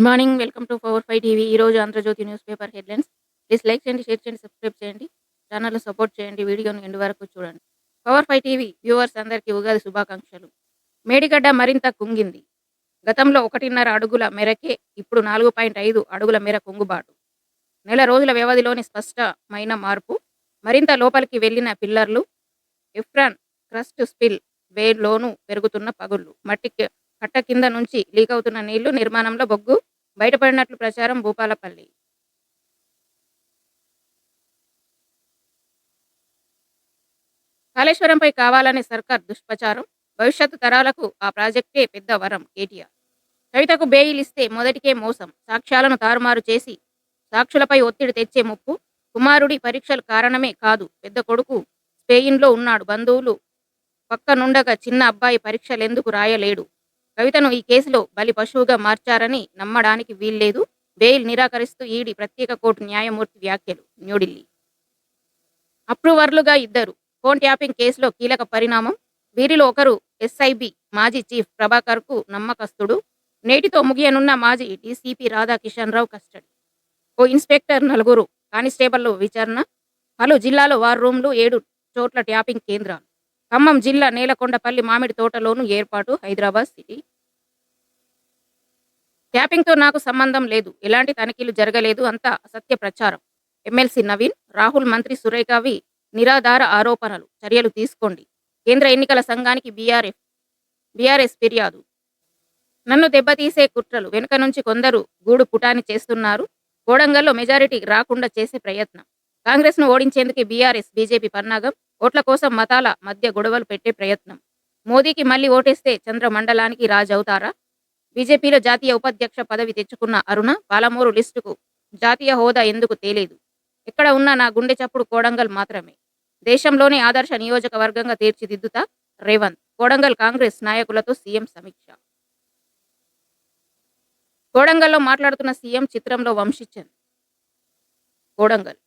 Good morning welcome to Power Five TV. ఈరోజు Andhrajyothy newspaper headlines. Please like చేయండి share చేయండి subscribe చేయండి. ఛానల్ని సపోర్ట్ చేయండి. వీడియోను ఎండు వరకు చూడండి. పవర్ ఫైవ్ టీవీ వ్యూవర్స్ అందరికీ ఉగాది శుభాకాంక్షలు. మేడిగడ్డ మరింత కుంగింది. గతంలో ఒకటిన్నర అడుగుల మేరకే ఇప్పుడు నాలుగు పాయింట్ ఐదు అడుగుల మేర కుంగుబాటు. నెల రోజుల వ్యవధిలోని స్పష్టమైన మార్పు. మరింత లోపలికి వెళ్ళిన పిల్లర్లు ఎఫ్రాన్ క్రస్ట్ స్పిల్ వేలోనూ పెరుగుతున్న పగుళ్ళు. మట్టి కట్ట కింద నుంచి లీక్ అవుతున్న నీళ్ళు నిర్మాణంలో బొగ్గు బయటపడినట్లు ప్రచారం భూపాలపల్లి. కాళేశ్వరంపై కావాలనే సర్కార్ దుష్ప్రచారం భవిష్యత్తు తరాలకు ఆ ప్రాజెక్టే పెద్ద వరం కేటీఆర్. కవితకు బెయిల్ ఇస్తే మొదటికే మోసం సాక్ష్యాలను తారుమారు చేసి సాక్షులపై ఒత్తిడి తెచ్చే ముప్పు కుమారుడి పరీక్షలు కారణమే కాదు పెద్ద కొడుకు స్పెయిన్లో ఉన్నాడు బంధువులు పక్కనుండగా చిన్న అబ్బాయి పరీక్షలెందుకు రాయలేడు. కవితను ఈ కేసులో బలి పశువుగా మార్చారని నమ్మడానికి వీల్లేదు. బెయిల్ నిరాకరిస్తూ ఈడీ ప్రత్యేక కోర్టు న్యాయమూర్తి వ్యాఖ్యలు. న్యూఢిల్లీ. అప్రూవర్లుగా ఇద్దరు. ఫోన్ ట్యాపింగ్ కేసులో కీలక పరిణామం. వీరిలో ఒకరు ఎస్ఐబి మాజీ చీఫ్ ప్రభాకర్కు నమ్మకస్తుడు. నేటితో ముగియనున్న మాజీ డీసీపీ రాధాకిషన్ రావు కస్టడీ. ఓ ఇన్స్పెక్టర్ నలుగురు. కానిస్టేబుల్ విచారణ. పలు జిల్లాలో వార్ రూమ్లు ఏడు చోట్ల ట్యాపింగ్ కేంద్రాలు. ఖమ్మం జిల్లా నేలకొండపల్లి మామిడి తోటలోను ఏర్పాటు హైదరాబాద్ సిటీ. ట్యాపింగ్తో నాకు సంబంధం లేదు. ఎలాంటి తనిఖీలు జరగలేదు. అంతా అసత్య ప్రచారం. ఎమ్మెల్సీ నవీన్ రాహుల్ మంత్రి సురేఖవి నిరాధార ఆరోపణలు. చర్యలు తీసుకోండి. కేంద్ర ఎన్నికల సంఘానికి బీఆర్ఎఫ్ బీఆర్ఎస్ ఫిర్యాదు. నన్ను దెబ్బతీసే కుట్రలు. వెనుక నుంచి కొందరు గూడు పుటాని చేస్తున్నారు. కోడంగల్లో మెజారిటీ రాకుండా చేసే ప్రయత్నం. కాంగ్రెస్ను బీఆర్ఎస్ బీజేపీ పన్నాగం. ఓట్ల కోసం మతాల మధ్య గొడవలు పెట్టే ప్రయత్నం. మోదీకి మళ్ళీ ఓటేస్తే చంద్ర మండలానికి రాజవుతారా? బీజేపీలో జాతీయ ఉపాధ్యక్ష పదవి తెచ్చుకున్న అరుణ పాలమూరు లిస్టుకు జాతీయ హోదా ఎందుకు తేలేదు? ఎక్కడ ఉన్నా నా గుండె చప్పుడు కోడంగల్ మాత్రమే. దేశంలోనే ఆదర్శ నియోజకవర్గంగా తీర్చిదిద్దుతా రేవంత్. కోడంగల్ కాంగ్రెస్ నాయకులతో సీఎం సమీక్ష. కోడంగల్లో మాట్లాడుతున్న సీఎం చిత్రంలో వంశీచంద్ కోడంగల్.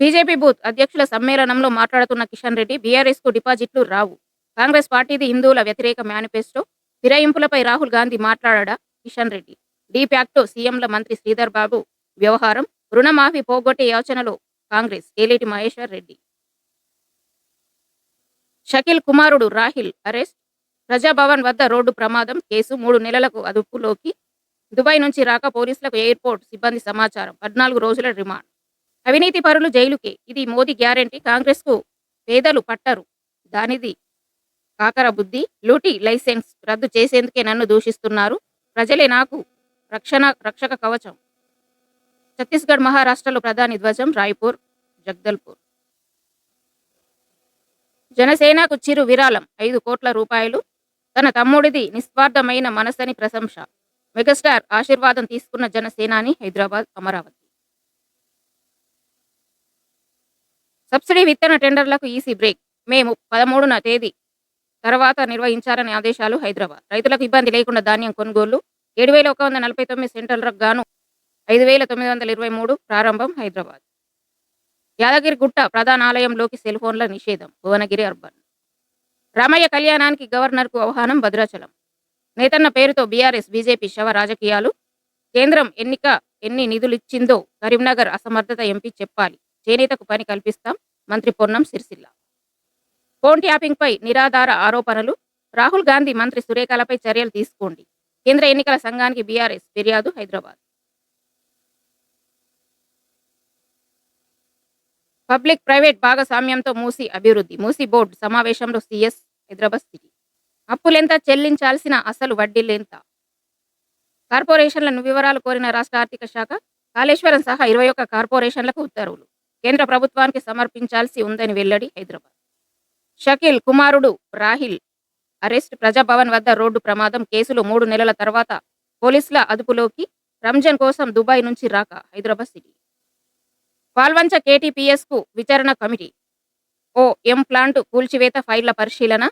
బీజేపీ బూత్ అధ్యక్షుల సమ్మేళనంలో మాట్లాడుతున్న కిషన్ రెడ్డి బీఆర్ఎస్కు డిపాజిట్లు రావు. కాంగ్రెస్ పార్టీది హిందువుల వ్యతిరేక మేనిఫెస్టో. ఫిరాయింపులపై రాహుల్ గాంధీ మాట్లాడా కిషన్ రెడ్డి? డీ ప్యాక్టో సీఎంల మంత్రి శ్రీధర్ బాబు వ్యవహారం. రుణమాఫీ పోగొట్టే యోచనలో కాంగ్రెస్. ఏలేటి మహేశ్వర్ రెడ్డి. షకీల్ కుమారుడు రాహిల్ అరెస్ట్. ప్రజాభవన్ వద్ద రోడ్డు ప్రమాదం కేసు మూడు నెలలకు అదుపులోకి. దుబాయ్ నుంచి రాక పోలీసులకు ఎయిర్పోర్ట్ సిబ్బంది సమాచారం. పద్నాలుగు రోజుల రిమాండ్. అవినీతి పరులు జైలుకే. ఇది మోదీ గ్యారంటీ. కాంగ్రెస్కు పేదలు పట్టరు. దానిది కాకర బుద్ధి లూటీ లైసెన్స్ రద్దు చేసేందుకే నన్ను దూషిస్తున్నారు. ప్రజలే నాకు రక్షణ రక్షక కవచం. ఛత్తీస్గఢ్ మహారాష్ట్రలో ప్రధాని ధ్వజం రాయ్పూర్ జగ్దల్పూర్. జనసేనకు చిరు విరాళం. ఐదు కోట్ల రూపాయలు. తన తమ్ముడిది నిస్వార్థమైన మనసని ప్రశంస. మెగాస్టార్ ఆశీర్వాదం తీసుకున్న జనసేనాని హైదరాబాద్ అమరావతి. సబ్సిడీ విత్తన టెండర్లకు ఈసీ బ్రేక్. మేము పదమూడున తేదీ తర్వాత నిర్వహించాలని ఆదేశాలు హైదరాబాద్. రైతులకు ఇబ్బంది లేకుండా ధాన్యం కొనుగోలు ఏడు వేల ఒక వంద నలభై తొమ్మిది సెంటర్లకు గాను ఐదు వేల తొమ్మిది వందల ఇరవై మూడు ప్రారంభం హైదరాబాద్. యాదగిరి గుట్ట ప్రధాన ఆలయంలోకి సెల్ ఫోన్ల నిషేధం భువనగిరి అర్బన్. రామయ్య కళ్యాణానికి గవర్నర్కు ఆహ్వానం భద్రాచలం. నేతన్న పేరుతో బీఆర్ఎస్ బీజేపీ శవ రాజకీయాలు. కేంద్రం ఎన్నిక ఎన్ని నిధులిచ్చిందో కరీంనగర్ అసమర్థత ఎంపీ చెప్పాలి. చేనేతకు పని కల్పిస్తాం. మంత్రి పొన్నం సిరిసిల్ల. ఫోన్ ట్యాపింగ్పై నిరాధార ఆరోపణలు. రాహుల్ గాంధీ మంత్రి సురేఖలపై చర్యలు తీసుకోండి. కేంద్ర ఎన్నికల సంఘానికి బీఆర్ఎస్ ఫిర్యాదు హైదరాబాద్. పబ్లిక్ ప్రైవేట్ భాగస్వామ్యంతో మూసి అభివృద్ధి. మూసి బోర్డు సమావేశంలో సీఎస్ హైదరాబాద్ సిటీ. అప్పులెంత చెల్లించాల్సిన అసలు వడ్డీలెంత? కార్పొరేషన్లను వివరాలు కోరిన రాష్ట్ర ఆర్థిక శాఖ. కాళేశ్వరం సహా ఇరవై ఒక్క కార్పొరేషన్లకు ఉత్తర్వులు. కేంద్ర ప్రభుత్వానికి సమర్పించాల్సి ఉందని వెల్లడి హైదరాబాద్. షకీల్ కుమారుడు రాహిల్ అరెస్ట్ ప్రజాభవన్ వద్ద రోడ్డు ప్రమాదం కేసులు మూడు నెలల తర్వాత పోలీసుల అదుపులోకి రంజాన్ కోసం దుబాయ్ నుంచి రాక హైదరాబాద్ సిటీ. పాల్వంచ కేటీపీఎస్కు విచారణ కమిటీ. ఓ ఎం ప్లాంట్ కూల్చివేత ఫైళ్ళ పరిశీలన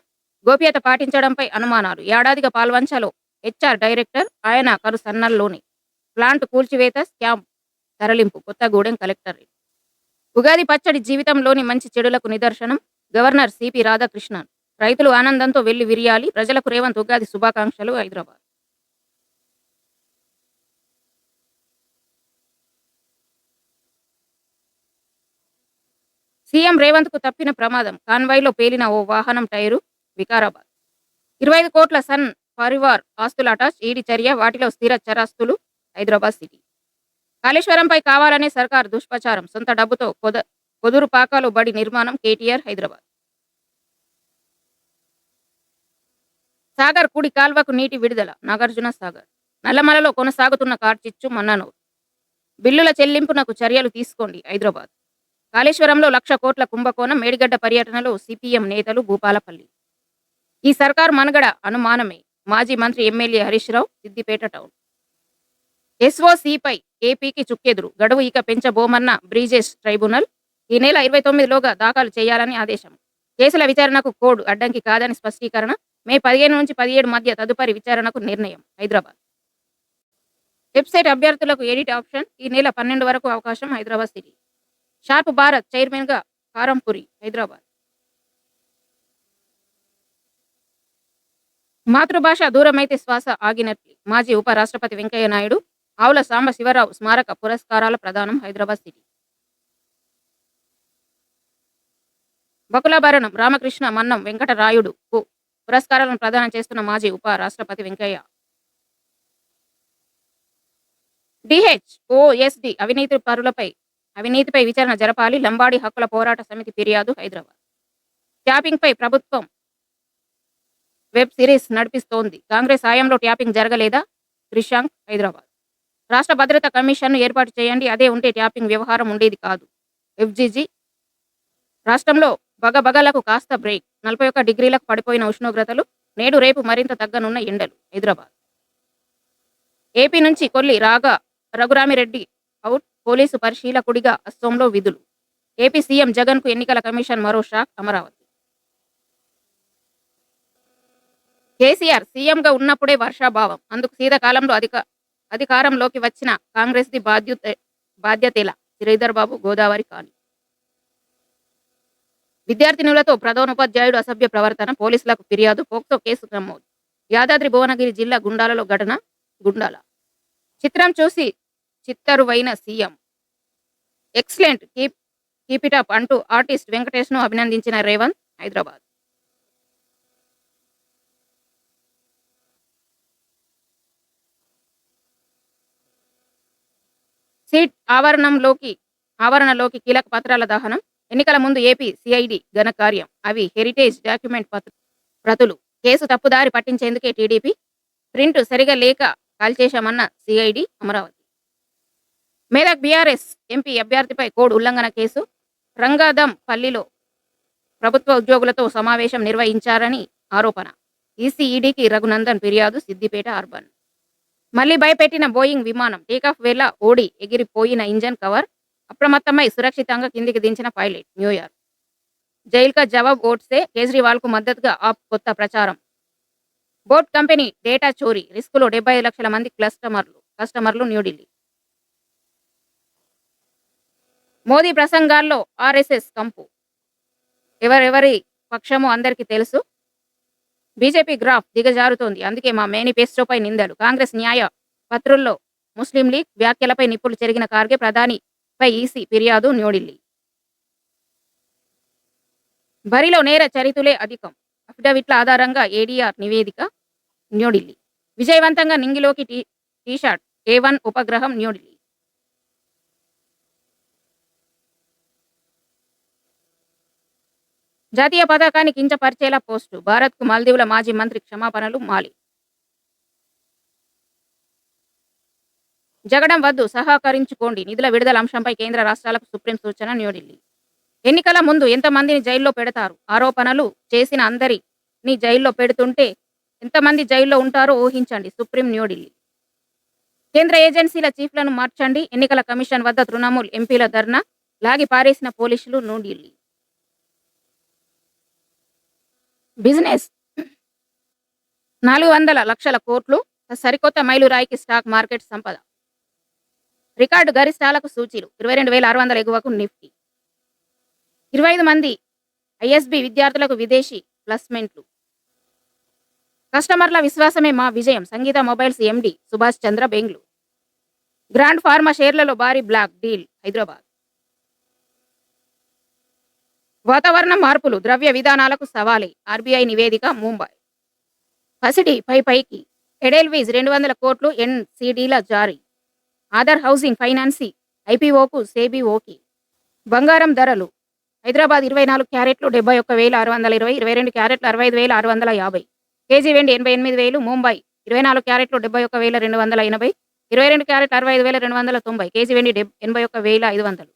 గోప్యత పాటించడంపై అనుమానాలు. ఏడాదిగా పాల్వంచలో హెచ్ఆర్ డైరెక్టర్ ఆయన కరుసన్నల్లోని ప్లాంట్ కూల్చివేత స్కామ్ తరలింపు. కొత్తగూడెం కలెక్టరేట్. ఉగాది పచ్చడి జీవితంలోని మంచి చెడులకు నిదర్శనం. Governor CP Radhakrishnan. రైతులు ఆనందంతో వెళ్ళి విరియాలి. ప్రజలకు రేవంత్ ఉగాది శుభాకాంక్షలు హైదరాబాద్. సీఎం రేవంత్కు తప్పిన ప్రమాదం. కాన్వాయ్లో పేలిన ఓ వాహనం టైరు వికారాబాద్. ఇరవై ఐదు కోట్ల సన్ పరివార్ అటాచ్ ఈడి చర్య వాటిలో స్థిర చరాస్తులు హైదరాబాద్ సిటీ. కాళేశ్వరంపై కావాలనే సర్కార్ దుష్ప్రచారం సొంత డబ్బుతో కొద కొదురు పాకాలు బడి నిర్మాణం కేటీఆర్ హైదరాబాద్. సాగర్ కుడి కాల్వకు నీటి విడుదల నాగార్జున సాగర్. నల్లమలలో కొనసాగుతున్న కార్చిచ్చు మన్ననూరు. బిల్లుల చెల్లింపునకు చర్యలు తీసుకోండి హైదరాబాద్. కాళేశ్వరంలో లక్ష కోట్ల కుంభకోణం మేడిగడ్డ పర్యటనలో సిపిఎం నేతలు భూపాలపల్లి. ఈ సర్కార్ మనుగడ అనుమానమే. మాజీ మంత్రి ఎమ్మెల్యే హరీష్ రావు సిద్దిపేట టౌన్. ఎస్ఓసిపై ఏపీకి చుక్కెదురు. గడువు ఇక పెంచబోమన్న బ్రీజెస్ ట్రైబ్యునల్ ఈ నెల ఇరవై తొమ్మిదిలోగా దాఖలు చేయాలని ఆదేశం. కేసుల విచారణకు కోడ్ అడ్డంకి కాదని స్పష్టీకరణ మే పదిహేను నుంచి పదిహేడు మధ్య తదుపరి విచారణకు నిర్ణయం హైదరాబాద్. వెబ్సైట్ అభ్యర్థులకు ఎడిట్ ఆప్షన్ ఈ నెల పన్నెండు వరకు అవకాశం హైదరాబాద్ సిటీ. షార్ప్ భారత్ చైర్మన్గా కారంపురి హైదరాబాద్. మాతృభాష దూరమైతే శ్వాస ఆగినట్లు మాజీ ఉప రాష్ట్రపతి వెంకయ్య నాయుడు ఆవుల సాంబ శివరావు స్మారక పురస్కారాల ప్రదానం హైదరాబాద్ సిటీ. బకులాభరణం రామకృష్ణ మన్నం వెంకటరాయుడు పురస్కారాలను ప్రదానం చేస్తున్న మాజీ ఉప రాష్ట్రపతి వెంకయ్య. డిహెచ్ ఓఎస్డి అవినీతి పరులపై అవినీతిపై విచారణ జరపాలి. లంబాడి హక్కుల పోరాట సమితి ఫిర్యాదు హైదరాబాద్. ట్యాపింగ్ పై ప్రభుత్వం వెబ్ సిరీస్ నడిపిస్తోంది. కాంగ్రెస్ హయాంలో ట్యాపింగ్ జరగలేదా? త్రిశాంక్ హైదరాబాద్. రాష్ట్ర భద్రత కమిషన్ను ఏర్పాటు చేయండి. అదే ఉంటే ట్యాపింగ్ వ్యవహారం ఉండేది కాదు. ఎఫ్జీజీ రాష్ట్రంలో బగబగలకు కాస్త బ్రేక్. నలభై ఒక్క డిగ్రీలకు పడిపోయిన ఉష్ణోగ్రతలు నేడు రేపు మరింత తగ్గనున్న ఎండలు. హైదరాబాద్ ఏపీ నుంచి కొల్లి రాగా రఘురామిరెడ్డి అవుట్. పోలీసు పరిశీలకుడిగా అస్సోంలో విధులు. ఏపీ సీఎం జగన్కు ఎన్నికల కమిషన్ మరో షాక్ అమరావతి. కేసీఆర్ సీఎంగా ఉన్నప్పుడే వర్షాభావం. అందుకు శీతకాలంలో అధిక అధికారంలోకి వచ్చిన కాంగ్రెస్ ది బాధ్యత బాధ్యతేలా శ్రీధర్ బాబు గోదావరి కాని విద్యార్థినులతో ప్రధానోపాధ్యాయుడు అసభ్య ప్రవర్తన పోలీసులకు ఫిర్యాదు పోక్సో కేసు నమోదు. యాదాద్రి భువనగిరి జిల్లా గుండాలలో ఘటన గుండాల. చిత్రం చూసి చిత్తరువైన CM. Excellent keep keep it up అంటూ ఆర్టిస్ట్ వెంకటేష్ను అభినందించిన రేవంత్ హైదరాబాద్. సీట్ ఆవరణంలోకి ఆవరణలోకి కీలక పత్రాల దహనం ఎన్నికల ముందు ఏపీ సిఐడి ఘనకార్యం అవి హెరిటేజ్ డాక్యుమెంట్ పత్ర ప్రతులు. కేసు తప్పుదారి పట్టించేందుకే టీడీపీ ప్రింట్ సరిగా లేక కాల్చేశామన్న CID Amaravati. Medak BRS MP అభ్యర్థిపై code ఉల్లంఘన కేసు. రంగాదం పల్లిలో ప్రభుత్వ ఉద్యోగులతో సమావేశం నిర్వహించారని ఆరోపణ. ఈసీఈడికి రఘునందన్ ఫిర్యాదు సిద్దిపేట అర్బన్. మళ్ళీ భయపెట్టిన బోయింగ్ విమానం టేకాఫ్ వేళ ఓడి ఎగిరిపోయిన ఇంజన్ కవర్ అప్రమత్తమై సురక్షితంగా కిందికి దించిన పైలట్ న్యూయార్క్ జైల్ కా జవాబ్ ఓట్సే కేజ్రీవాల్కు మద్దతుగా ఆప్ కొత్త ప్రచారం. బోట్ కంపెనీ డేటా చోరీ రిస్కులో డెబ్బై లక్షల మంది కస్టమర్లు కస్టమర్లు న్యూఢిల్లీ మోదీ ప్రసంగాల్లో ఆర్ఎస్ఎస్ కంపు. ఎవరెవరి పక్షమో అందరికీ తెలుసు. బీజేపీ గ్రాఫ్ దిగజారుతోంది. అందుకే మా మేనిఫెస్టోపై నిందలు. కాంగ్రెస్ న్యాయ పత్రుల్లో ముస్లిం లీగ్ వ్యాఖ్యలపై నిప్పులు చెరిగిన కార్గే ప్రధానిపై ఈసీ ఫిర్యాదు న్యూఢిల్లీ. బరిలో నేర చరితులే అధికం. అఫిడవిట్ల ఆధారంగా ఏడీఆర్ నివేదిక న్యూఢిల్లీ. విజయవంతంగా నింగిలోకి టీ టీషర్ట్ ఏ వన్ ఉపగ్రహం న్యూఢిల్లీ. జాతీయ పతాకాన్ని కించపరిచేలా పోస్టు. భారత్కు మాల్దీవుల మాజీ మంత్రి క్షమాపణలు మాలి. జగడం వద్దు సహకరించుకోండి. నిధుల విడుదల అంశంపై కేంద్ర రాష్ట్రాలకు సుప్రీం సూచన న్యూఢిల్లీ. ఎన్నికల ముందు ఎంతమందిని జైల్లో పెడతారు? ఆరోపణలు చేసిన అందరిని జైల్లో పెడుతుంటే ఎంతమంది జైల్లో ఉంటారో ఊహించండి. సుప్రీం న్యూఢిల్లీ. కేంద్ర ఏజెన్సీల చీఫ్లను మార్చండి. ఎన్నికల కమిషన్ వద్ద తృణమూల్ ఎంపీల ధర్నా. లాగి పారేసిన పోలీసులు న్యూఢిల్లీ. బిజినెస్. నాలుగు వందల లక్షల కోట్లు సరికొత్త మైలురాయికి స్టాక్ మార్కెట్ సంపద. రికార్డు గరిష్టాలకు సూచీలు. ఇరవై రెండు వేల ఆరు వందల ఎగువకు నిఫ్టీ. ఇరవై ఐదు మంది ఐఎస్బి విద్యార్థులకు విదేశీ ప్లస్మెంట్లు. కస్టమర్ల విశ్వాసమే మా విజయం. Sangeetha mobiles MD Subhash Chandra Bengaluru. Grand pharma షేర్లలో భారీ బ్లాక్ డీల్ హైదరాబాద్. వాతావరణ మార్పులు ద్రవ్య విధానాలకు సవాలే ఆర్బీఐ నివేదిక ముంబై. పసిడి పై పైకి. ఎడెల్వీజ్ రెండు వందల కోట్లు ఎన్సీడీల జారీ. ఆధార్ హౌసింగ్ ఫైనాన్సీ ఐపీఓకు సేబీఓకి. బంగారం ధరలు. హైదరాబాద్ ఇరవై నాలుగు క్యారెట్లు డెబ్బై ఒక్క వేల ఆరు వందల ఇరవై ఇరవై రెండు క్యారెట్లు అరవై ఐదు వేల ఆరు వందల యాభై కేజీ వెండి ఎనభై ఎనిమిది వేలు ముంబై. ఇరవై నాలుగు క్యారెట్లు డెబ్బై ఒక్క వేల రెండు వందల ఎనభై ఇరవై రెండు క్యారెట్లు అరవై ఐదు వేల రెండు వందల తొంభై. కేజీ వెండి డెబ్ ఎనభై ఒక్క వేల ఐదు వందలు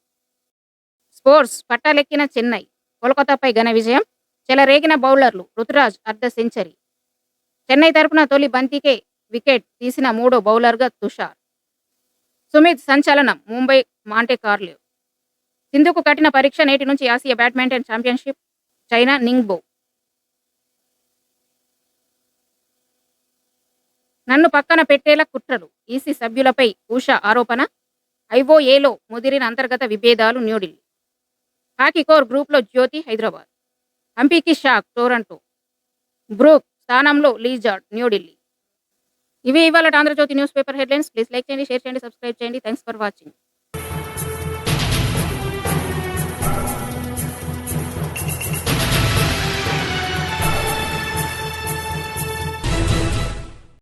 స్పోర్ట్స్ పట్టాలెక్కిన చెన్నై. కోల్కతాపై ఘన విజయం. చెలరేగిన బౌలర్లు రుతురాజ్ అర్ధ సెంచరీ. చెన్నై తరపున తొలి బంతికే వికెట్ తీసిన మూడో బౌలర్గా తుషార్. సుమిత్ సంచలనం ముంబై మాంటే కార్లివ్ సింధుకు కఠిన పరీక్ష నేటి నుంచి Asia badminton championship China Ningbo. నన్ను పక్కన పెట్టేలా కుట్రలు ఈసీ సభ్యులపై ఉషా ఆరోపణ ఐఓఏలో ముదిరిన అంతర్గత విభేదాలు న్యూఢిల్లీ. హాకీ కోర్ గ్రూప్లో జ్యోతి హైదరాబాద్. హంపీకి షాక్ టోరంటో. బ్రూక్ స్థానంలో లీజార్డ్ న్యూఢిల్లీ. ఇవి ఇవాళ Andhrajyothy newspaper headlines. Please like చేయండి షేర్ చేయండి సబ్స్క్రైబ్ చేయండి. Thanks for watching.